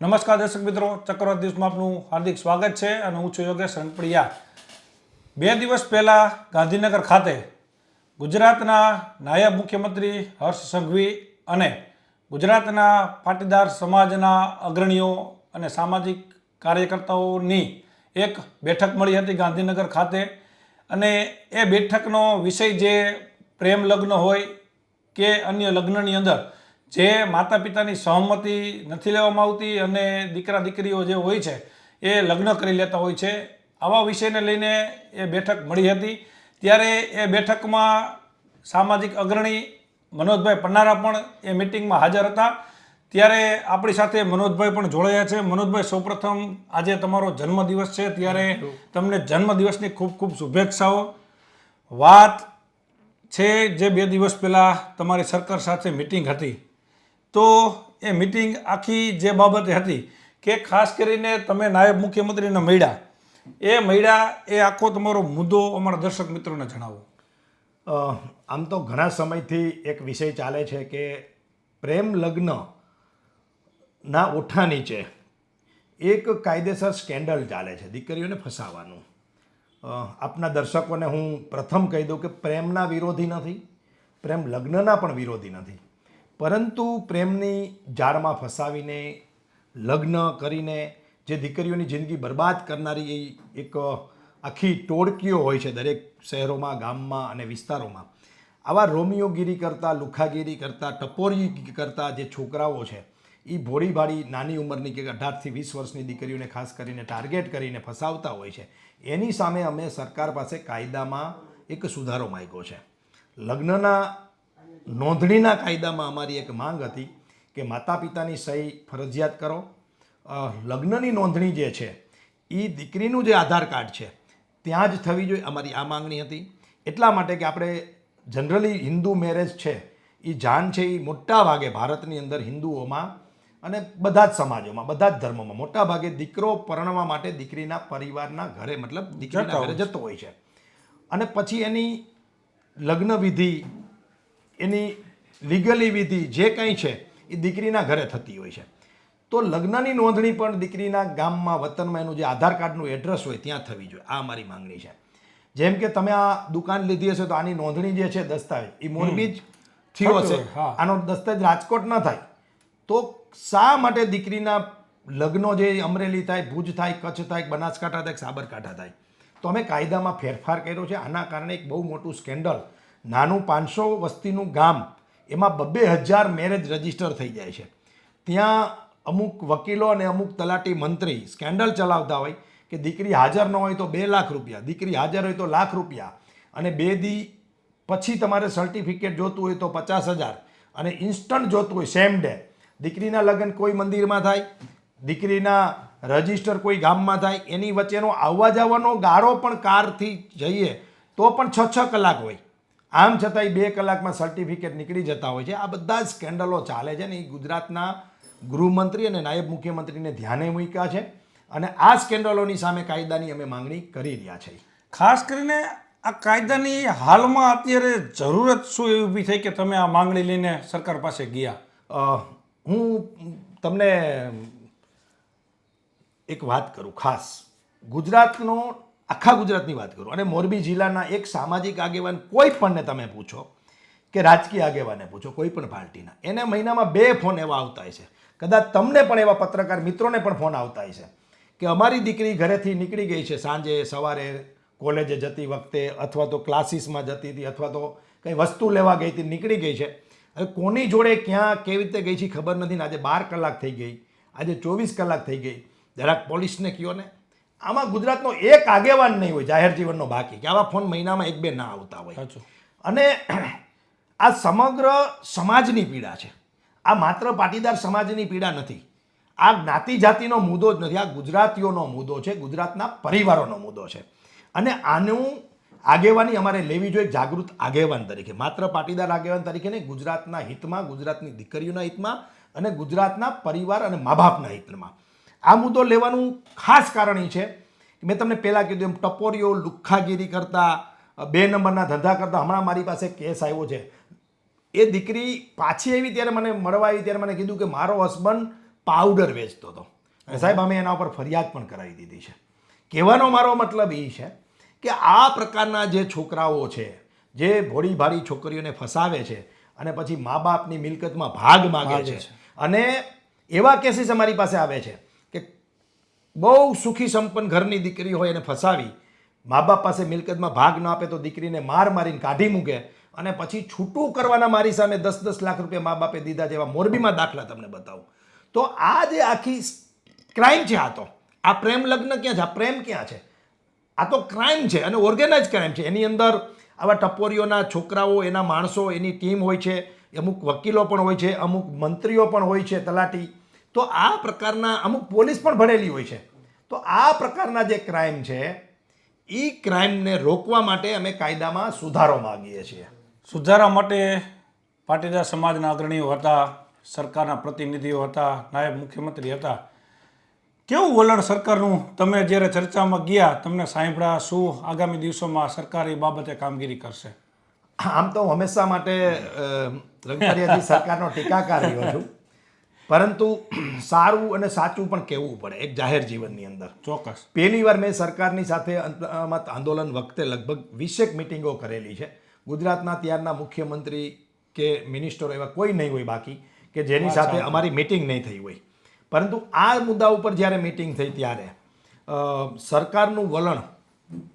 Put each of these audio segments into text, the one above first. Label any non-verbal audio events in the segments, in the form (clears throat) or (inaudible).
નમસ્કાર દર્શક મિત્રો ચક્રવાત દિવસમાં આપનું હાર્દિક સ્વાગત છે અને હું છું યોગેશ રણપડિયા. બે દિવસ પહેલાં ગાંધીનગર ખાતે ગુજરાતના નાયબ મુખ્યમંત્રી હર્ષ સંઘવી અને ગુજરાતના પાટીદાર સમાજના અગ્રણીઓ અને સામાજિક કાર્યકર્તાઓની એક બેઠક મળી હતી ગાંધીનગર ખાતે. અને એ બેઠકનો વિષય જે પ્રેમ લગ્ન હોય કે અન્ય લગ્નની અંદર જે માતા પિતાની સહમતિ નથી લેવામાં આવતી અને દીકરા દીકરીઓ જે હોય છે, એ લગ્ન કરી લેતા હોય છે. આવા વિષયને લઈને એ બેઠક મળી હતી. ત્યારે એ બેઠકમાં સામાજિક અગ્રણી મનોજભાઈ પન્નારા પણ એ મિટિંગમાં હાજર હતા. ત્યારે આપણી સાથે મનોજભાઈ પણ જોડાયા છે. મનોજભાઈ, સૌપ્રથમ આજે તમારો જન્મદિવસ છે. ત્યારે તમને જન્મદિવસની ખૂબ ખૂબ શુભેચ્છાઓ. વાત છે જે બે દિવસ પહેલાં તમારી સરકાર સાથે મિટિંગ હતી. તો એ મિટિંગ આખી જે બાબતે હતી કે ખાસ કરીને તમે નાયબ મુખ્યમંત્રીને મળ્યા, એ મળ્યા એ આખો તમારો મુદ્દો અમારા દર્શક મિત્રોને જણાવો. આમ તો ઘણા સમયથી એક વિષય ચાલે છે કે પ્રેમ લગ્ન ના ઓઠા નીચે એક કાયદેસર સ્કેન્ડલ ચાલે છે દીકરીઓને ફસાવાનું. આપના દર્શકોને હું પ્રથમ કહી દઉં કે પ્રેમના વિરોધી નથી, પ્રેમ લગ્નના પણ વિરોધી નથી. પરંતુ પ્રેમની જાળમાં ફસાવીને, લગ્ન કરીને જે દીકરીઓની જિંદગી બરબાદ કરનારી એ એક આખી ટોળકીઓ હોય છે દરેક શહેરોમાં, ગામમાં અને વિસ્તારોમાં. આવા રોમિયોગીરી કરતાં, લુખાગીરી કરતાં, ટપોરી કરતાં જે છોકરાઓ છે એ ભોળીભાળી નાની ઉંમરની કે અઢારથી વીસ વર્ષની દીકરીઓને ખાસ કરીને ટાર્ગેટ કરીને ફસાવતા હોય છે, એની સામે અમે સરકાર પાસે કાયદામાં એક સુધારો માગ્યો છે. લગ્નના નોંધણીના કાયદામાં અમારી એક માંગ હતી કે માતા પિતાની સહી ફરજિયાત કરો. લગ્નની નોંધણી જે છે એ દીકરીનું જે આધાર કાર્ડ છે ત્યાં જ થવી જોઈએ અમારી આ માંગણી હતી. એટલા માટે કે આપણે જનરલી હિન્દુ મેરેજ છે એ જાન છે એ મોટા ભાગે ભારતની અંદર હિન્દુઓમાં અને બધા જ સમાજોમાં બધા જ ધર્મોમાં. મોટા ભાગે દીકરો પરણવા માટે દીકરીના પરિવારના ઘરે મતલબ દીકરીના ઘરે જતો હોય છે. અને પછી એની લગ્ન વિધિ એની લીગલી વિધિ જે કંઈ છે એ દીકરીના ઘરે થતી હોય છે. તો લગ્નની નોંધણી પણ દીકરીના ગામમાં વતનમાં એનું જે આધાર કાર્ડનું એડ્રેસ હોય ત્યાં થવી જોઈએ. આ મારી માંગણી છે. જેમ કે તમે આ દુકાન લીધી હશે તો આની નોંધણી જે છે દસ્તાવેજ. એ મોરબી જ થયો હશે. આનો દસ્તાવેજ રાજકોટ ન થાય. તો શા માટે દીકરીના લગ્નો જે અમરેલી થાય ભુજ થાય કચ્છ થાય બનાસકાંઠા થાય સાબરકાંઠા થાય? તો અમે કાયદામાં ફેરફાર કર્યો છે. આના કારણે એક બહુ મોટું સ્કેન્ડલ નાનું પાંચસો વસ્તીનું ગામ, એમાં બબ્બે હજાર મેરેજ રજિસ્ટર થઈ જાય છે. ત્યાં અમુક વકીલો અને અમુક તલાટી મંત્રી સ્કેન્ડલ ચલાવતા હોય કે દીકરી હાજર ન હોય તો બે લાખ રૂપિયા, દીકરી હાજર હોય તો લાખ રૂપિયા અને બે દી પછી તમારે સર્ટિફિકેટ જોતું હોય તો પચાસ હજાર અને ઇન્સ્ટન્ટ જોતું હોય સેમ ડે. દીકરીના લગ્ન કોઈ મંદિરમાં થાય, દીકરીના રજિસ્ટર કોઈ ગામમાં થાય, એની વચ્ચેનો આવવા જવાનો ગાળો પણ કારથી જઈએ તો પણ છ છ કલાક હોય. આમ છતાંય બે કલાકમાં સર્ટિફિકેટ નીકળી જતા હોય છે. આ બધા જ સ્કેન્ડલો ચાલે છે ને એ ગુજરાતના ગૃહમંત્રી અને નાયબ મુખ્યમંત્રીને ધ્યાને મૂક્યા છે અને આ સ્કેન્ડલોની સામે કાયદાની અમે માંગણી કરી રહ્યા છીએ. ખાસ કરીને આ કાયદાની હાલમાં અત્યારે જરૂરત શું એવી ઊભી થઈ કે તમે આ માંગણી લઈને સરકાર પાસે ગયા? હું તમને એક વાત કરું ખાસ. ગુજરાતનો આખા ગુજરાતની વાત કરું. અને મોરબી જિલ્લાના એક સામાજિક આગેવાન કોઈ પણને તમે પૂછો કે રાજકીય આગેવાને પૂછો, કોઈ પણ પાર્ટીના, એને મહિનામાં બે ફોન એવા આવતા હોય છે. કદાચ તમને પણ એવા પત્રકાર મિત્રોને પણ ફોન આવતા હોય છે કે અમારી દીકરી ઘરેથી નીકળી ગઈ છે સાંજે, સવારે, કોલેજે જતી વખતે અથવા તો ક્લાસીસમાં જતી હતી અથવા તો કંઈ વસ્તુ લેવા ગઈ હતી, નીકળી ગઈ છે. હવે કોની જોડે ક્યાં, કેવી રીતે ગઈ છે ખબર નથી ને આજે બાર કલાક થઈ ગઈ, આજે ચોવીસ કલાક થઈ ગઈ. જરાક પોલીસને કહો ને. આમાં ગુજરાતનો એક આગેવાન નહીં હોય જાહેર જીવનનો બાકી કે આવા ફોન મહિનામાં એક બે ના આવતા હોય. અને (clears throat) આ સમગ્ર સમાજની પીડા છે. આ માત્ર પાટીદાર સમાજની પીડા નથી. આ જ્ઞાતિ જાતિનો મુદ્દો જ નથી આ ગુજરાતીઓનો મુદ્દો છે ગુજરાતના પરિવારોનો મુદ્દો છે. અને આનું આગેવાની અમારે લેવી જોઈએ જાગૃત આગેવાન તરીકે. માત્ર પાટીદાર આગેવાન તરીકે નહીં ગુજરાતના હિતમાં ગુજરાતની દીકરીઓના હિતમાં અને ગુજરાતના પરિવાર અને મા બાપના હિતમાં. આ મુદ્દો લેવાનું ખાસ કારણ એ છે. કે મેં તમને પહેલાં કીધું એમ ટપોરીઓ લુખ્ખાગીરી કરતા બે નંબરના ધંધા કરતા હમણાં મારી પાસે કેસ આવ્યો છે. એ દીકરી પાછી આવી ત્યારે મને મળવા આવી ત્યારે મને કીધું કે મારો હસબન્ડ પાવડર વેચતો હતો. અને સાહેબ અમે એના ઉપર ફરિયાદ પણ કરાવી દીધી છે. કહેવાનો મારો મતલબ એ છે કે આ પ્રકારના જે છોકરાઓ છે જે ભોળી ભાળી છોકરીઓને ફસાવે છે અને પછી મા બાપની મિલકતમાં ભાગ માગે છે અને એવા કેસીસ અમારી પાસે આવે છે. બહુ સુખી સંપન્ન ઘરની દીકરી હોય એને ફસાવી, મા બાપ પાસે મિલકતમાં ભાગ ન આપે તો દીકરીને માર મારીને કાઢી મૂકે અને પછી છૂટું કરવાના મારી સામે દસ દસ લાખ રૂપિયા મા બાપે દીધા જેવા મોરબીમાં દાખલા તમને બતાવું. તો આ જે આખી ક્રાઇમ છે આ તો. આ પ્રેમ લગ્ન ક્યાં છે? આ પ્રેમ ક્યાં છે? આ તો ક્રાઇમ છે અને ઓર્ગેનાઇઝ ક્રાઇમ છે. એની અંદર આવા ટપોરીઓના છોકરાઓ, એના માણસો, એની ટીમ હોય છે, અમુક વકીલો પણ હોય છે, અમુક મંત્રીઓ પણ હોય છે તલાટી. તો આ પ્રકારના અમુક પોલીસ પણ ભરેલી હોય છે. તો આ પ્રકારના જે ક્રાઇમ છે એ ક્રાઇમને રોકવા માટે અમે કાયદામાં સુધારો માગીએ છીએ. સુધારા માટે પાટીદાર સમાજના અગ્રણીઓ હતા સરકારના પ્રતિનિધિઓ હતા નાયબ મુખ્યમંત્રી હતા. કેવું વલણ સરકારનું? તમે જ્યારે ચર્ચામાં ગયા તમને સાંભળ્યા શું આગામી દિવસોમાં સરકાર એ બાબતે કામગીરી કરશે? આમ તો હું હંમેશા માટે સરકારનો ટીકાકાર રહ્યો છું. પરંતુ સારું અને સાચું પણ કહેવું પડે એક જાહેર જીવનની અંદર. ચોક્કસ. પહેલી વાર મેં સરકારની સાથે આંદોલન વખતે લગભગ વીસેક મિટિંગો કરેલી છે. ગુજરાતના ત્યારના મુખ્યમંત્રી કે મિનિસ્ટરો એવા કોઈ નહીં હોય બાકી કે જેની સાથે અમારી મિટિંગ નહીં થઈ હોય. પરંતુ આ મુદ્દા ઉપર જ્યારે મિટિંગ થઈ ત્યારે સરકારનું વલણ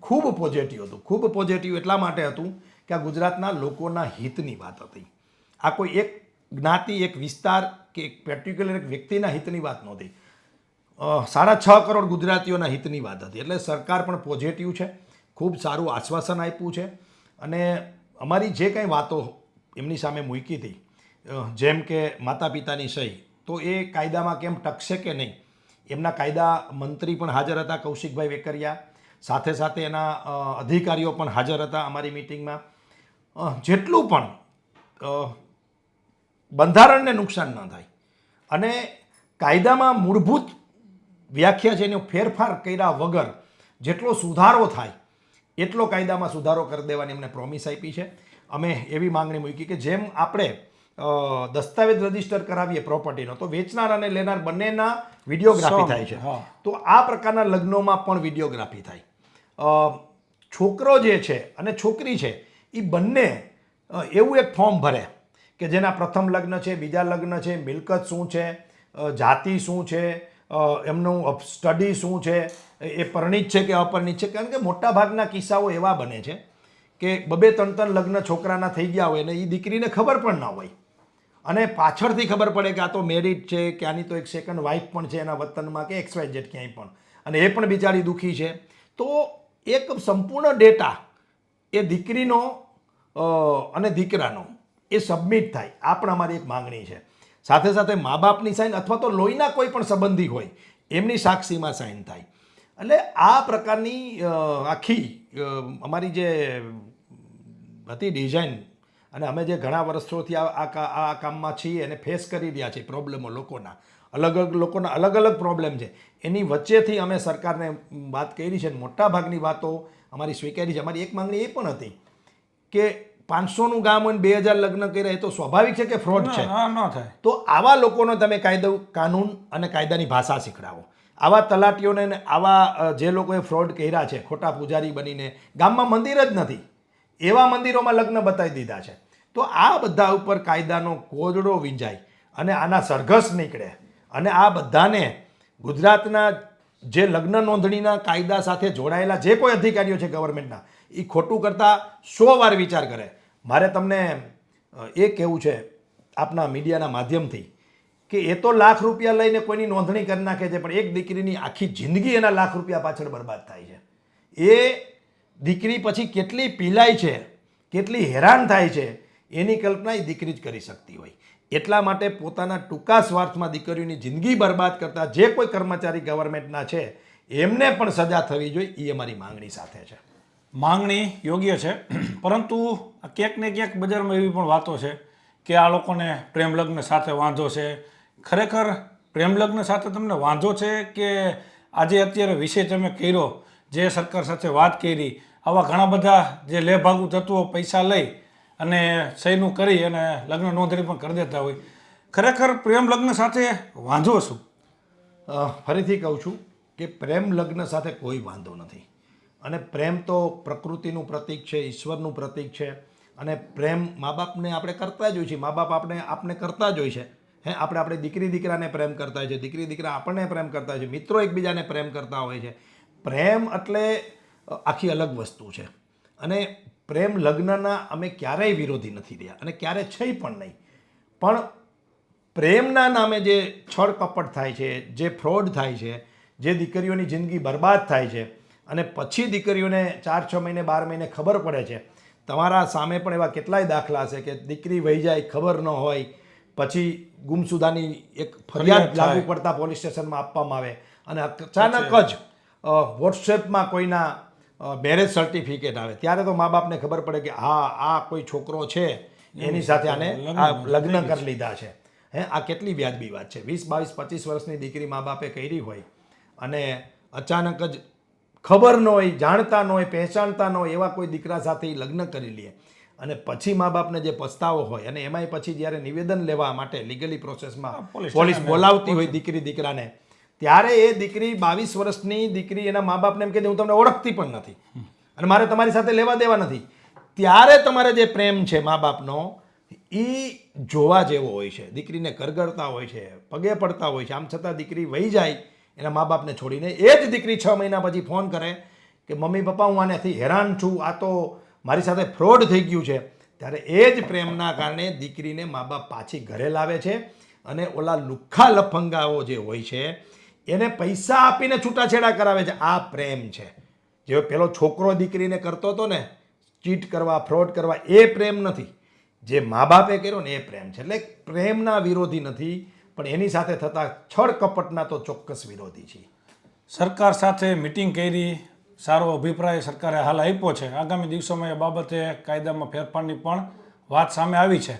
ખૂબ પોઝિટિવ હતું. ખૂબ પોઝિટિવ એટલા માટે હતું કે આ ગુજરાતના લોકોના હિતની વાત હતી. આ કોઈ એક જ્ઞાતિ એક વિસ્તાર કે એક પર્ટિક્યુલર એક વ્યક્તિના હિતની વાત નહોતી. સાડા છ કરોડ ગુજરાતીઓના હિતની વાત હતી. એટલે સરકાર પણ પોઝિટિવ છે, ખૂબ સારું આશ્વાસન આપ્યું છે. અને અમારી જે કંઈ વાતો એમની સામે મૂકી હતી જેમ કે માતા પિતાની સહી, તો એ કાયદામાં કેમ ટકશે કે નહીં, એમના કાયદા મંત્રી પણ હાજર હતા, કૌશિકભાઈ વેકરિયા. સાથે સાથે એના અધિકારીઓ પણ હાજર હતા અમારી મિટિંગમાં જેટલું પણ બંધારણને નુકસાન ન થાય. અને કાયદામાં મૂળભૂત વ્યાખ્યા છે એનો ફેરફાર કર્યા વગર જેટલો સુધારો થાય એટલો કાયદામાં સુધારો કરી દેવાની એમને પ્રોમિસ આપી છે. અમે એવી માંગણી મૂકી કે જેમ આપણે દસ્તાવેજ રજિસ્ટર કરાવીએ પ્રોપર્ટીનો તો વેચનાર અને લેનાર બંનેના વિડીયોગ્રાફી થાય છે. તો આ પ્રકારના લગ્નોમાં પણ વિડીયોગ્રાફી થાય. છોકરો જે છે અને છોકરી છે એ બંને એવું એક ફોર્મ ભરે. કે જેના પ્રથમ લગ્ન છે, બીજા લગ્ન છે, મિલકત શું છે જાતિ શું છે એમનું સ્ટડી શું છે, એ પરણિત છે કે અપરણિત છે? કારણ કે મોટા ભાગના કિસ્સાઓ એવા બને છે કે બબે ત્રણ ત્રણ લગ્ન છોકરાના થઈ ગયા હોય અને એ દીકરીને ખબર પણ ના હોય. અને પાછળથી ખબર પડે કે આ તો મેરિડ છે, કે આની તો એક સેકન્ડ વાઇફ પણ છે એના વતનમાં કે એક્સ વાય જેટ ક્યાંય પણ. અને એ પણ બિચારી દુઃખી છે. તો એક સંપૂર્ણ ડેટા એ દીકરીનો અને દીકરાનો એ સબમિટ થાય. આ પણ અમારી એક માંગણી છે. સાથે સાથે મા બાપની સાઇન અથવા તો લોહીના કોઈ પણ સંબંધી હોય, એમની સાક્ષીમાં સાઇન થાય. એટલે આ પ્રકારની આખી અમારી જે હતી ડિઝાઇન અને અમે જે ઘણા વર્ષોથી આ આ કામમાં છીએ અને ફેસ કરી રહ્યા છીએ પ્રોબ્લેમો લોકોના. અલગ અલગ લોકોના અલગ અલગ પ્રોબ્લેમ છે. એની વચ્ચેથી અમે સરકારને વાત કરી છે મોટા મોટાભાગની વાતો અમારી સ્વીકારી છે. અમારી એક માંગણી એ પણ હતી કે પાંચસોનું ગામ અને બે હજાર લગ્ન કર્યા એ તો સ્વાભાવિક છે કે ફ્રોડ છે? ન થાય. તો આવા લોકોનો તમે કાયદો કાનૂન અને કાયદાની ભાષા શીખડાવો. આવા તલાટીઓને આવા જે લોકોએ ફ્રોડ કર્યા છે ખોટા પૂજારી બનીને ગામમાં મંદિર જ નથી. એવા મંદિરોમાં લગ્ન બતાવી દીધા છે. તો આ બધા ઉપર કાયદાનો કોજડો વિંજાય અને આના સરઘસ નીકળે. અને આ બધાને ગુજરાતના જે લગ્ન નોંધણીના કાયદા સાથે જોડાયેલા જે કોઈ અધિકારીઓ છે ગવર્મેન્ટના એ ખોટું કરતાં સો વાર વિચાર કરે. મારે તમને એ કહેવું છે આપના મીડિયાના માધ્યમથી કે એ તો લાખ રૂપિયા લઈને કોઈની નોંધણી કરી નાખે છે, પણ એક દીકરીની આખી જિંદગી એના લાખ રૂપિયા પાછળ બરબાદ થાય છે. એ દીકરી પછી કેટલી પીલાય છે, કેટલી હેરાન થાય છે, એની કલ્પના એ દીકરી જ કરી શકતી હોય. એટલા માટે પોતાના ટૂંકા સ્વાર્થમાં દીકરીઓની જિંદગી બરબાદ કરતા જે કોઈ કર્મચારી ગવર્મેન્ટના છે, એમને પણ સજા થવી જોઈએ એ અમારી માંગણી સાથે છે. માંગણી યોગ્ય છે. પરંતુ ક્યાંક ને ક્યાંક બજારમાં એવી પણ વાતો છે કે આ લોકોને પ્રેમ લગ્ન સાથે વાંધો છે. ખરેખર પ્રેમ લગ્ન સાથે તમને વાંધો છે કે આજે અત્યારે વિષય તમે કર્યો, જે સરકાર સાથે વાત કરી, આવા ઘણા બધા જે લેભાગુ તત્વો પૈસા લઈ અને સહીનું કરી અને લગ્ન નોંધણી પણ કરી દેતા હોય. ખરેખર પ્રેમ લગ્ન સાથે વાંધો શું? ફરીથી કહું છું કે પ્રેમ લગ્ન સાથે કોઈ વાંધો નથી. અને પ્રેમ તો પ્રકૃતિનું પ્રતીક છે, ઈશ્વરનું પ્રતીક છે. અને પ્રેમ મા બાપને આપણે કરતા જ હોય છે. મા બાપ આપણે આપણે કરતા જ હોય છે. હે, આપણે આપણે દીકરી દીકરાને પ્રેમ કરતા હોય છે. દીકરી દીકરા આપણને પ્રેમ કરતા હોય છે. મિત્રો એકબીજાને પ્રેમ કરતા હોય છે. પ્રેમ એટલે આખી અલગ વસ્તુ છે. અને પ્રેમ લગ્નના અમે ક્યારેય વિરોધી નથી રહ્યા. અને ક્યારે છે પણ નહીં. પણ પ્રેમના નામે જે છળ કપટ થાય છે, જે ફ્રોડ થાય છે, જે દીકરીઓની જિંદગી બરબાદ થાય છે અને પછી દીકરીઓને ચાર છ મહિને બાર મહિને ખબર પડે છે. તમારા સામે પણ એવા કેટલાય દાખલા છે કે દીકરી વહી જાય ખબર ન હોય પછી ગુમસુદાની એક ફરિયાદ લાગુ પડતા પોલીસ સ્ટેશનમાં આપવામાં આવે. અને અચાનક જ વોટ્સએપમાં કોઈના મેરેજ સર્ટિફિકેટ આવે. ત્યારે તો મા બાપને ખબર પડે કે હા આ કોઈ છોકરો છે. એની સાથે આને આ લગ્ન કરી લીધા છે. હે આ કેટલી વ્યાજબી વાત છે. વીસ બાવીસ પચીસ વર્ષની દીકરી મા બાપે કરી હોય. અને અચાનક જ ખબર ન હોય જાણતા ન હોય પહેચાણતા ન હોય એવા કોઈ દીકરા સાથે એ લગ્ન કરી લે. અને પછી મા બાપને જે પસ્તાવો હોય અને એમાંય પછી જ્યારે નિવેદન લેવા માટે લીગલી પ્રોસેસમાં પોલીસ બોલાવતી હોય દીકરી દીકરાને ત્યારે એ દીકરી બાવીસ વર્ષની દીકરી એના મા બાપને એમ કહે હું તમને ઓળખતી પણ નથી અને મારે તમારી સાથે લેવા દેવા નથી. ત્યારે તમારે જે પ્રેમ છે મા બાપનો એ જોવા જેવો હોય છે. દીકરીને કરગરતા હોય છે પગે પડતા હોય છે. આમ છતાં દીકરી વહી જાય એના મા બાપને છોડીને એ જ દીકરી છ મહિના પછી ફોન કરે કે, મમ્મી, પપ્પા, હું આનેથી હેરાન છું. આ તો મારી સાથે ફ્રોડ થઈ ગયું છે. ત્યારે એ જ પ્રેમના કારણે દીકરીને મા બાપ પાછી ઘરે લાવે છે અને ઓલા લુખ્ખા લફંગાઓ જે હોય છે, એને પૈસા આપીને છૂટાછેડા કરાવે છે. આ પ્રેમ છે. જે પેલો છોકરો દીકરીને કરતો હતો ને, ચીટ કરવા, ફ્રોડ કરવા, એ પ્રેમ નથી. જે મા બાપે કર્યો ને એ પ્રેમ છે. એટલે પ્રેમના વિરોધી નથી. પણ એની સાથે થતા છળ કપટના તો ચોક્કસ વિરોધી છે. સરકાર સાથે મિટિંગ કરી, સારો અભિપ્રાય સરકારે હાલ આપ્યો છે. આગામી દિવસોમાં એ બાબતે કાયદામાં ફેરફારની પણ વાત સામે આવી છે.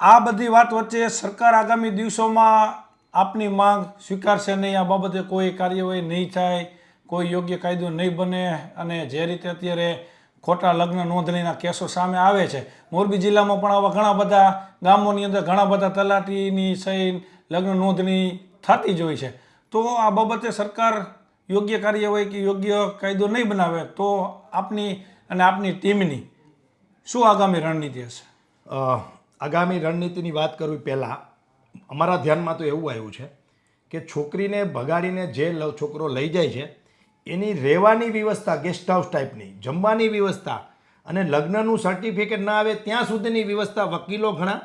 આ બધી વાત વચ્ચે સરકાર આગામી દિવસોમાં આપની માંગ સ્વીકારશે નહીં, આ બાબતે કોઈ કાર્યવાહી નહીં થાય, કોઈ યોગ્ય કાયદો નહીં બને અને જે રીતે અત્યારે ખોટા લગ્ન નોંધણીના કેસો સામે આવે છે. મોરબી જિલ્લામાં પણ આવા ઘણા બધા ગામોની અંદર ઘણા બધા તલાટીની સહી લગ્ન નોંધણી થતી જ હોય છે. તો આ બાબતે સરકાર યોગ્ય કાર્યવાહી કે યોગ્ય કાયદો નહીં બનાવે તો આપની અને આપની ટીમની શું આગામી રણનીતિ હશે? આગામી રણનીતિની વાત કરવી પહેલાં. અમારા ધ્યાનમાં તો એવું આવ્યું છે કે છોકરીને ભગાડીને જે છોકરો લઈ જાય છે એની રહેવાની વ્યવસ્થા ગેસ્ટ હાઉસ ટાઈપની જમવાની વ્યવસ્થા. અને લગ્નનું સર્ટિફિકેટ ના આવે ત્યાં સુધીની વ્યવસ્થા વકીલો ઘણા.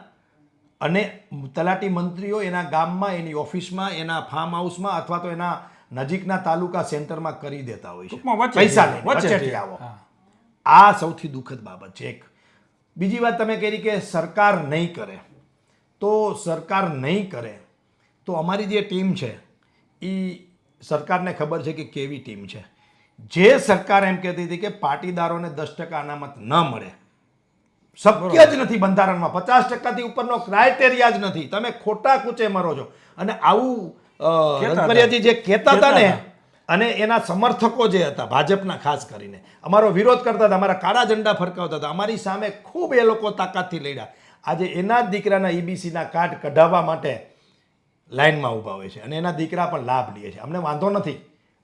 અને તલાટી મંત્રીઓ એના ગામમાં એની ઓફિસમાં એના ફાર્મ હાઉસમાં અથવા તો એના નજીકના તાલુકા સેન્ટરમાં કરી દેતા હોય છે. પૈસા લઈને. આવો. આ સૌથી દુઃખદ બાબત છે એક. બીજી વાત તમે કરી કે સરકાર નહીં કરે. તો સરકાર નહીં કરે તો અમારી જે ટીમ છે એ સરકારને ખબર છે કે કેવી ટીમ છે. જે સરકાર એમ કહેતી હતી કે પાટીદારોને દસ ટકા અનામત ન મળે. શક્ય જ નથી બંધારણમાં. પચાસ ટકાથી ઉપરનો ક્રાઇટેરિયા જ નથી. તમે ખોટા કૂચે મરો છો. અને આવું કહેતા જે કહેતા હતા ને અને એના સમર્થકો જે હતા ભાજપના ખાસ કરીને. અમારો વિરોધ કરતા હતા અમારા કાળા ઝંડા ફરકાવતા હતા. અમારી સામે ખૂબ એ લોકો તાકાતથી લડ્યા. આજે એના જ દીકરાના ઈબીસીના કાર્ડ કઢાવવા માટે લાઇનમાં ઊભા હોય છે અને એના દીકરા પણ લાભ લે છે. અમને વાંધો નથી.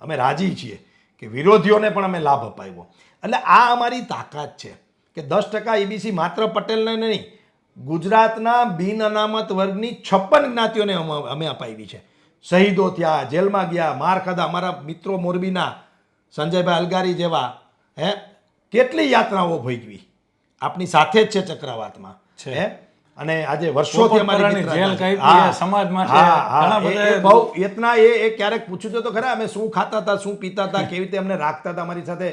અમે રાજી છીએ કે વિરોધીઓને પણ અમે લાભ અપાવ્યો. એટલે આ અમારી તાકાત છે કે દસ ટકા ઈબીસી માત્ર પટેલને નહીં ગુજરાતના બિન અનામત વર્ગની છપ્પન જ્ઞાતિઓને અમે- અમે અપાવી છે. શહીદો થયા જેલમાં ગયા માર ખાધા. અમારા મિત્રો મોરબીના સંજયભાઈ અલગારી જેવા હે કેટલી યાત્રાઓ ભોગવી. આપણી સાથે જ છે ચક્રવાતમાં. છે. હે? અને આજે વર્ષોથી અમારી જેલ સમાજ માટે ઘણા એ- બધા- બહુ એતના એ એ ક્યારેક પૂછ્યું તો ખરા અમે શું ખાતા હતા શું પીતા હતા કેવી રીતે અમને રાખતા હતા અમારી સાથે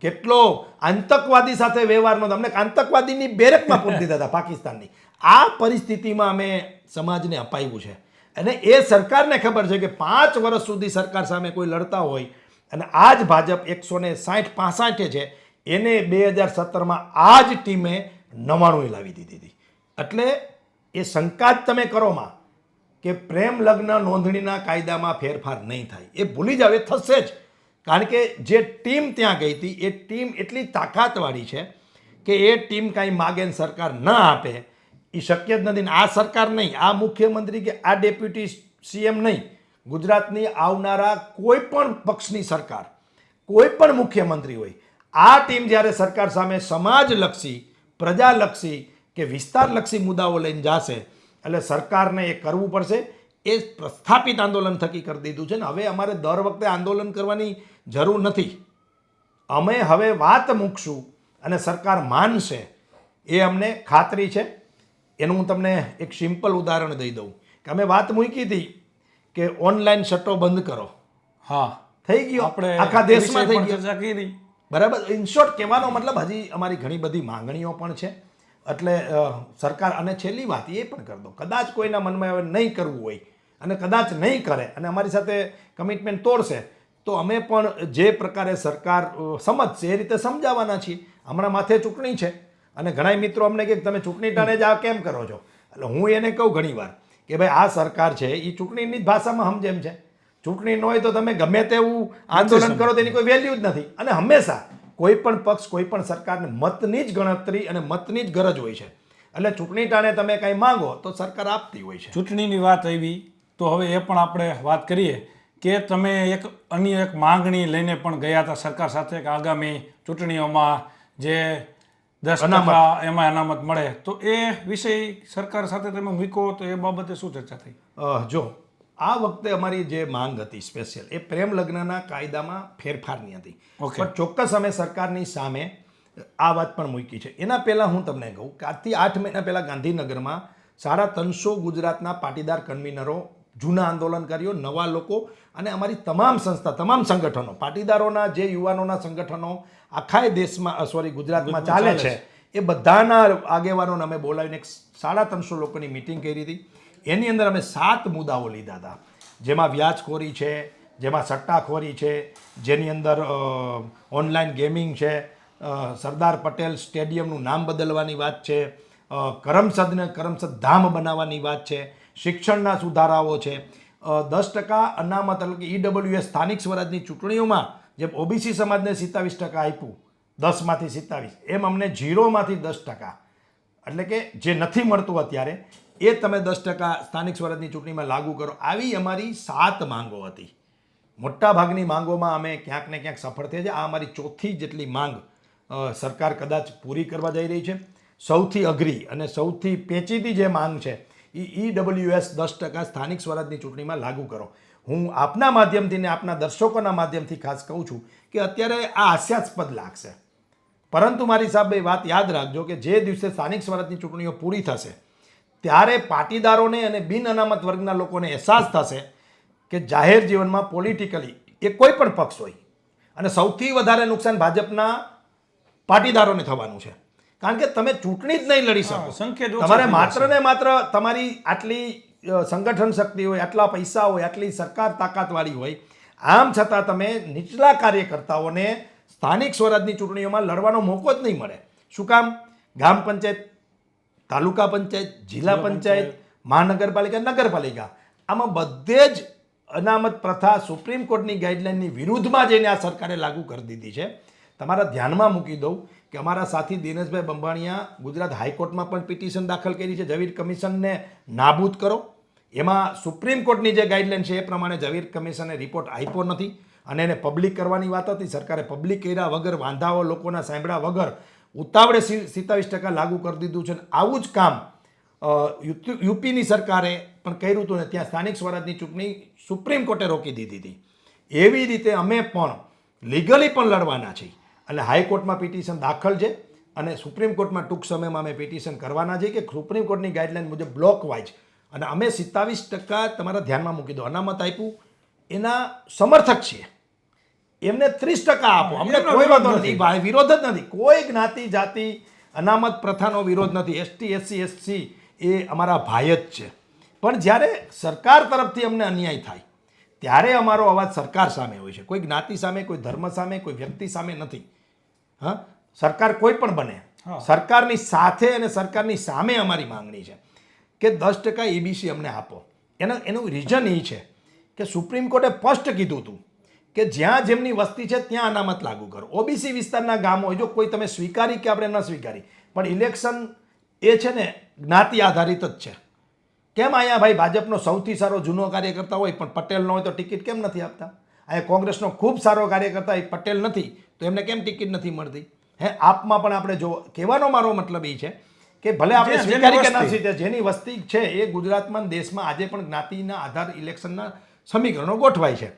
કેટલો આતંકવાદી સાથે વ્યવહાર નહોતો અમને આતંકવાદીની બેરકમાં પૂરી દીધા હતા પાકિસ્તાનની. આ પરિસ્થિતિમાં અમે સમાજને અપાવ્યું છે. અને એ સરકારને ખબર છે કે પાંચ વર્ષ સુધી સરકાર સામે કોઈ લડતા હોય અને આ જ ભાજપ એકસો ને સાઠ પાસઠે છે એને બે હજાર સત્તરમાં આ જ ટીમે નવાણું લાવી દીધી હતી. એટલે એ શંકા જ તમે કરોમાં કે પ્રેમ લગ્ન નોંધણીના કાયદામાં ફેરફાર નહીં થાય. એ ભૂલી જાવ એ થશે જ. કારણ કે જે ટીમ ત્યાં ગઈ હતી, એ ટીમ એટલી તાકાતવાળી છે કે એ ટીમ કાંઈ માગે સરકાર ન આપે. એ શક્ય જ નથી આ સરકાર નહીં, આ મુખ્યમંત્રી કે આ ડેપ્યુટી સીએમ નહીં, ગુજરાતની આવનારા કોઈ પણ પક્ષની સરકાર, કોઈ પણ મુખ્યમંત્રી હોય, આ ટીમ જ્યારે સરકાર સામે સમાજલક્ષી, પ્રજાલક્ષી કે વિસ્તારલક્ષી મુદ્દાઓ લઈને જશે એટલે સરકારને એ કરવું પડશે. એ પ્રસ્થાપિત આંદોલન થકી કરી દીધું છે ને હવે અમારે દર વખતે આંદોલન કરવાની જરૂર નથી. અમે હવે વાત મૂકશું અને સરકાર માનશે. એ અમને ખાતરી છે. એનું હું તમને એક સિમ્પલ ઉદાહરણ દઈ દઉં. કે અમે વાત મૂકી હતી કે ઓનલાઈન સટ્ટો બંધ કરો. હા. થઈ ગયો. આપણે આખા દેશમાં થઈ ગયો. બરાબર? ઇન શોર્ટ કહેવાનો મતલબ હજી અમારી ઘણી બધી માંગણીઓ પણ છે. એટલે સરકાર અને છેલ્લી વાત એ પણ કરી દો. કદાચ કોઈના મનમાં હવે નહીં કરવું હોય અને કદાચ નહીં કરે અને અમારી સાથે કમિટમેન્ટ તોડશે તો અમે પણ જે પ્રકારે સરકાર સમજશે એ રીતે સમજાવવાના છીએ. હમણાં માથે ચૂંટણી છે અને ઘણા મિત્રો અમને કહે કે તમે ચૂંટણી ટાણે જ આ કેમ કરો છો? એટલે હું એને કહું ઘણીવાર કે ભાઈ આ સરકાર છે એ ચૂંટણીની જ ભાષામાં સમજે એમ છે. ચૂંટણી ન હોય તો તમે ગમે તેવું આંદોલન કરો તેની કોઈ વેલ્યુ જ નથી. અને હંમેશા કોઈ પણ પક્ષ કોઈ પણ સરકારને મતની જ ગણતરી અને મતની જ ગરજ હોય છે. એટલે ચૂંટણી ટાણે તમે કંઈ માંગો તો સરકાર આપતી હોય છે. ચૂંટણીની વાત આવી તો હવે એ પણ આપણે વાત કરીએ કે તમે એક અન્ય એક માંગણી લઈને પણ ગયા હતા સરકાર સાથે કે આગામી ચૂંટણીઓમાં જે દસ ટકા એમાં અનામત મળે તો એ વિષય સરકાર સાથે તમે મૂકો તો એ બાબતે શું ચર્ચા થઈ? અ, જો આ વખતે અમારી જે માંગ હતી સ્પેશિયલ એ પ્રેમ લગ્નના કાયદામાં ફેરફારની હતી. પણ ચોક્કસ અમે સરકારની સામે આ વાત પણ મૂકી છે. એના પહેલાં હું તમને કહું કે આજથી આઠ મહિના પહેલાં ગાંધીનગરમાં સાડા ત્રણસો ગુજરાતના પાટીદાર કન્વીનરો જૂના આંદોલન કર્યો નવા લોકો અને અમારી તમામ સંસ્થા તમામ સંગઠનો પાટીદારોના જે યુવાનોના સંગઠનો આખા દેશમાં સોરી ગુજરાતમાં ચાલે છે. એ બધાના આગેવાનોને અમે બોલાવીને સાડા ત્રણસો લોકોની મિટિંગ કરી હતી. એની અંદર અમે સાત મુદ્દાઓ લીધા હતા. જેમાં વ્યાજખોરી છે, જેમાં સટ્ટાખોરી છે, જેની અંદર ઓનલાઈન ગેમિંગ છે સરદાર પટેલ સ્ટેડિયમનું નામ બદલવાની વાત છે કરમસદને કરમસદ ધામ બનાવવાની વાત છે, શિક્ષણના સુધારાઓ છે. દસ ટકા અનામત એટલે કે ઈડબ્લ્યુએસ સ્થાનિક સ્વરાજની ચૂંટણીઓમાં જેમ ઓબીસી સમાજને સિત્તાવીસ ટકા આપ્યું, દસમાંથી સિત્તાવીસ, એમ અમને ઝીરોમાંથી દસ ટકા. એટલે કે જે નથી મળતું અત્યારે એ તમે દસ ટકા સ્થાનિક સ્વરાજની ચૂંટણીમાં લાગુ કરો. આવી અમારી સાત માંગો હતી. મોટા ભાગની માંગોમાં અમે ક્યાંક ને ક્યાંક સફળ થયા છે આ અમારી ચોથી જેટલી માંગ સરકાર કદાચ પૂરી કરવા જઈ રહી છે. સૌથી અઘરી અને સૌથી પેચીદી જે માંગ છે એ ઈડબ્લ્યુએસ દસ ટકા સ્થાનિક સ્વરાજની ચૂંટણીમાં લાગુ કરો. હું આપના માધ્યમથી ને આપના દર્શકોના માધ્યમથી ખાસ કહું છું કે અત્યારે આ હાસ્યાસ્પદ લાગશે. પરંતુ મારી સાહેબ વાત યાદ રાખજો કે જે દિવસે સ્થાનિક સ્વરાજની ચૂંટણીઓ પૂરી થશે ત્યારે પાટીદારોને અને બિન અનામત વર્ગના લોકોને અહેસાસ થશે કે જાહેર જીવનમાં પોલિટિકલી એ કોઈ પણ પક્ષ હોય. અને સૌથી વધારે નુકસાન ભાજપના પાટીદારોને થવાનું છે. કારણ કે તમે ચૂંટણી જ નહીં લડી શકો. સંખ્યા તમારે માત્ર ને માત્ર તમારી આટલી સંગઠન શક્તિ હોય આટલા પૈસા હોય આટલી સરકાર તાકાતવાળી હોય આમ છતાં તમે નીચલા કાર્યકર્તાઓને સ્થાનિક સ્વરાજની ચૂંટણીઓમાં લડવાનો મોકો જ નહીં મળે. શું કામ? ગ્રામ પંચાયત તાલુકા પંચાયત જિલ્લા પંચાયત મહાનગરપાલિકા નગરપાલિકા. આમાં બધે જ અનામત પ્રથા સુપ્રીમ કોર્ટની ગાઈડલાઇનની વિરુદ્ધમાં જઈને આ સરકારે લાગુ કરી દીધી છે. તમારા ધ્યાનમાં મૂકી દઉં કે અમારા સાથી દિનેશભાઈ બંબાણીયા ગુજરાત હાઈકોર્ટમાં પણ પિટિશન દાખલ કરી છે. ઝવીર કમિશનને નાબૂદ કરો. એમાં સુપ્રીમ કોર્ટની જે ગાઈડલાઇન છે એ પ્રમાણે ઝવીર કમિશને રિપોર્ટ આપ્યો નથી અને એને પબ્લિક કરવાની વાત હતી. સરકારે પબ્લિક કર્યા વગર વાંધાઓ લોકોના સાંભળ્યા વગર ઉતાવળે સિત્તાવીસ ટકા લાગુ કરી દીધું છે અને આવું જ કામ યુપીની સરકારે પણ કર્યું હતું ને ત્યાં સ્થાનિક સ્વરાજની ચૂંટણી સુપ્રીમ કોર્ટે રોકી દીધી હતી. એવી રીતે અમે પણ લીગલી પણ લડવાના છીએ. અને હાઈકોર્ટમાં પિટિશન દાખલ છે અને સુપ્રીમ કોર્ટમાં ટૂંક સમયમાં અમે પિટિશન કરવાના છે કે સુપ્રીમ કોર્ટની ગાઈડલાઇન મુજબ બ્લોક વાઇઝ અને અમે સિત્તાવીસ ટકા તમારા ધ્યાનમાં મૂકી દો, અનામત આપ્યું. એના સમર્થક છીએ. એમને ત્રીસ ટકા આપો. અમને કોઈ વિરોધ વાંધો નથી. ભાઈ, વિરોધ જ નથી. કોઈ જ્ઞાતિ જાતિ અનામત પ્રથાનો વિરોધ નથી. એસટી એસસી એસસી એ અમારા ભાઈ જ છે. પણ જ્યારે સરકાર તરફથી અમને અન્યાય થાય ત્યારે અમારો અવાજ સરકાર સામે હોય છે. કોઈ જ્ઞાતિ સામે કોઈ ધર્મ સામે કોઈ વ્યક્તિ સામે નથી. હા? સરકાર કોઈ પણ બને. સરકારની સાથે અને સરકારની સામે અમારી માંગણી છે કે દસ ટકા એબીસી અમને આપો. એનો એનું રીઝન એ છે કે સુપ્રીમ કોર્ટે સ્પષ્ટ કીધું હતું કે જ્યાં જેમની વસ્તી છે ત્યાં અનામત લાગુ કરો. ઓબીસી વિસ્તારના ગામો હોય જો કોઈ તમે સ્વીકારી કે આપણે ન સ્વીકારી પણ ઇલેક્શન એ છે ને જ્ઞાતિ આધારિત જ છે. કેમ અહીંયા ભાઈ ભાજપનો સૌથી સારો જૂનો કાર્યકર્તા હોય પણ પટેલ ન હોય તો ટિકિટ કેમ નથી આપતા? અહીંયા કોંગ્રેસનો ખૂબ સારો કાર્યકર્તા એ પટેલ નથી તો એમને કેમ ટિકિટ નથી મળતી? હે આપમાં પણ આપણે જો કહેવાનો મારો મતલબ એ છે કે ભલે આપણે સ્વીકારી કે ના વસ્તી. જેની વસ્તી છે એ ગુજરાતમાં દેશમાં આજે પણ જ્ઞાતિના આધાર ઇલેક્શનના સમીકરણો ગોઠવાય છે.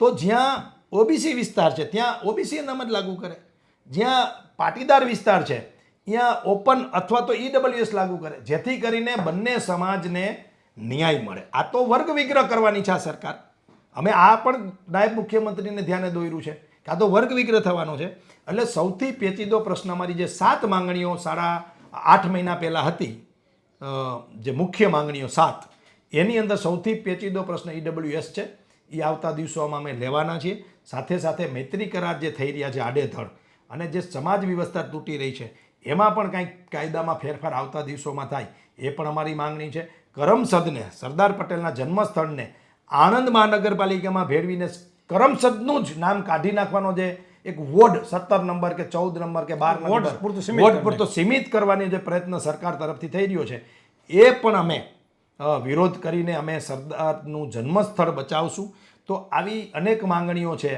તો જ્યાં ઓબીસી વિસ્તાર છે, ત્યાં ઓબીસી અનામત લાગુ કરે. જ્યાં પાટીદાર વિસ્તાર છે, ત્યાં ઓપન અથવા તો ઈડબ્લ્યુએસ લાગુ કરે. જેથી કરીને બંને સમાજને ન્યાય મળે. આ તો વર્ગ વિગ્રહ કરવાની છે આ સરકાર. અમે આ પણ નાયબ મુખ્યમંત્રીને ધ્યાને દોર્યું છે કે આ તો વર્ગ વિગ્રહ થવાનો છે. એટલે સૌથી પેચીદો પ્રશ્ન અમારી જે સાત માંગણીઓ સાડા આઠ મહિના પહેલાં હતી જે મુખ્ય માંગણીઓ સાત, એની અંદર સૌથી પેચીદો પ્રશ્ન ઈડબ્લ્યુએસ છે. એ આવતા દિવસોમાં અમે લેવાના છીએ. સાથે સાથે મૈત્રી કરાર જે થઈ રહ્યા છે આડેધડ અને જે સમાજ વ્યવસ્થા તૂટી રહી છે એમાં પણ કંઈક કાયદામાં ફેરફાર આવતા દિવસોમાં થાય એ પણ અમારી માંગણી છે. કરમસદને સરદાર પટેલના જન્મસ્થળને આણંદ મહાનગરપાલિકામાં ભેળવીને કરમસદનું જ નામ કાઢી નાખવાનો જે એક વોર્ડ સત્તર નંબર કે ચૌદ નંબર કે બાર વોર્ડ નંબર પૂરતું સીમિત વોર્ડ પૂરતો સીમિત કરવાની જે પ્રયત્ન સરકાર તરફથી થઈ રહ્યો છે એ પણ અમે વિરોધ કરીને અમે સરદારનું જન્મસ્થળ બચાવશું. તો આવી અનેક માંગણીઓ છે.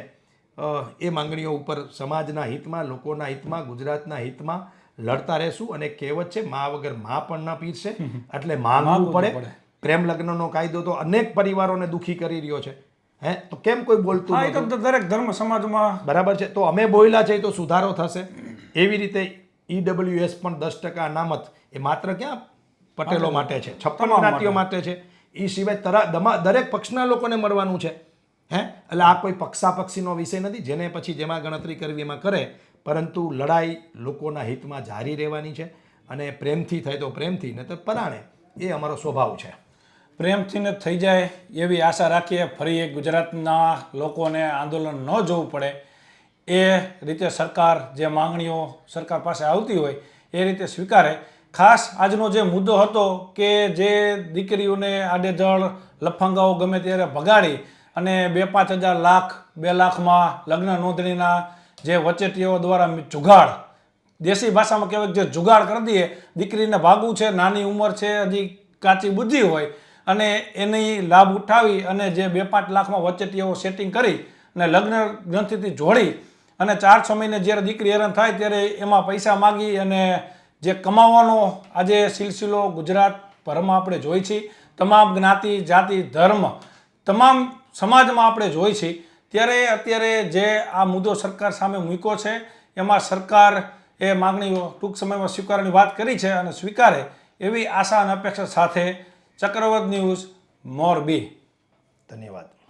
એ માંગણીઓ ઉપર સમાજના હિતમાં લોકોના હિતમાં ગુજરાતના હિતમાં લડતા રહેશું અને કહેવત છે મા વગર મા પણ ન પીરશે. (laughs) એટલે માંગવું પડે. પ્રેમ લગ્નનો કાયદો તો અનેક પરિવારોને દુખી કરી રહ્યો છે. હે તો કેમ કોઈ બોલતું તો દરેક ધર્મ સમાજમાં બરાબર છે. તો અમે બોલ્યા છે તો સુધારો થશે. એવી રીતે ઈડબ્લ્યુએસ પણ દસ ટકા અનામત. એ માત્ર ક્યાં પટેલો માટે છે છપ્પન જ્ઞાતિઓ માટે. છે. એ સિવાય તરા દરેક પક્ષના લોકોને મળવાનું છે. હે? એટલે આ કોઈ પક્ષાપક્ષીનો વિષય નથી જેને પછી જેમાં ગણતરી કરવી એમાં કરે પરંતુ લડાઈ લોકોના હિતમાં જારી રહેવાની છે અને પ્રેમથી થાય તો પ્રેમથી નહીં તો પરાણે. એ અમારો સ્વભાવ છે. પ્રેમથી ને થઈ જાય એવી આશા રાખીએ ફરી એક ગુજરાતના લોકોને આંદોલન ન જોવું પડે. એ રીતે સરકાર જે માંગણીઓ સરકાર પાસે આવતી હોય એ રીતે સ્વીકારે. ખાસ આજનો જે મુદ્દો હતો કે જે દીકરીઓને આડેધડ લફંગાઓ ગમે ત્યારે ભગાડી અને બે પાંચ હજાર લાખ, બે લાખમાં લગ્ન નોંધણીના જે વચેટીઓ દ્વારા જુગાડ, દેશી ભાષામાં કહેવાય જે જુગાડ કરી દઈએ, દીકરીને ભાગવું છે, નાની ઉંમર છે, હજી કાચી બુદ્ધિ હોય, અને એની લાભ ઉઠાવી અને જે બે પાંચ લાખમાં વચેટીઓ સેટિંગ કરી અને લગ્ન ગ્રંથિથી જોડી અને ચાર છ મહિને જ્યારે દીકરી હેરાન થાય ત્યારે એમાં પૈસા માગી અને જે કમાવાનો આજે સિલસિલો ગુજરાત ભરમાં આપણે જોઈ છીએ તમામ જ્ઞાતિ, જાતિ, ધર્મ તમામ સમાજમાં આપણે જોઈ છીએ ત્યારે અત્યારે જે આ મુદ્દો સરકાર સામે મૂક્યો છે, એમાં સરકાર એ માગણીઓ ટૂંક સમયમાં સ્વીકારવાની વાત કરી છે અને સ્વીકારે એવી આશા અને અપેક્ષા સાથે ચક્રવર્ત ન્યૂઝ મોરબી. ધન્યવાદ.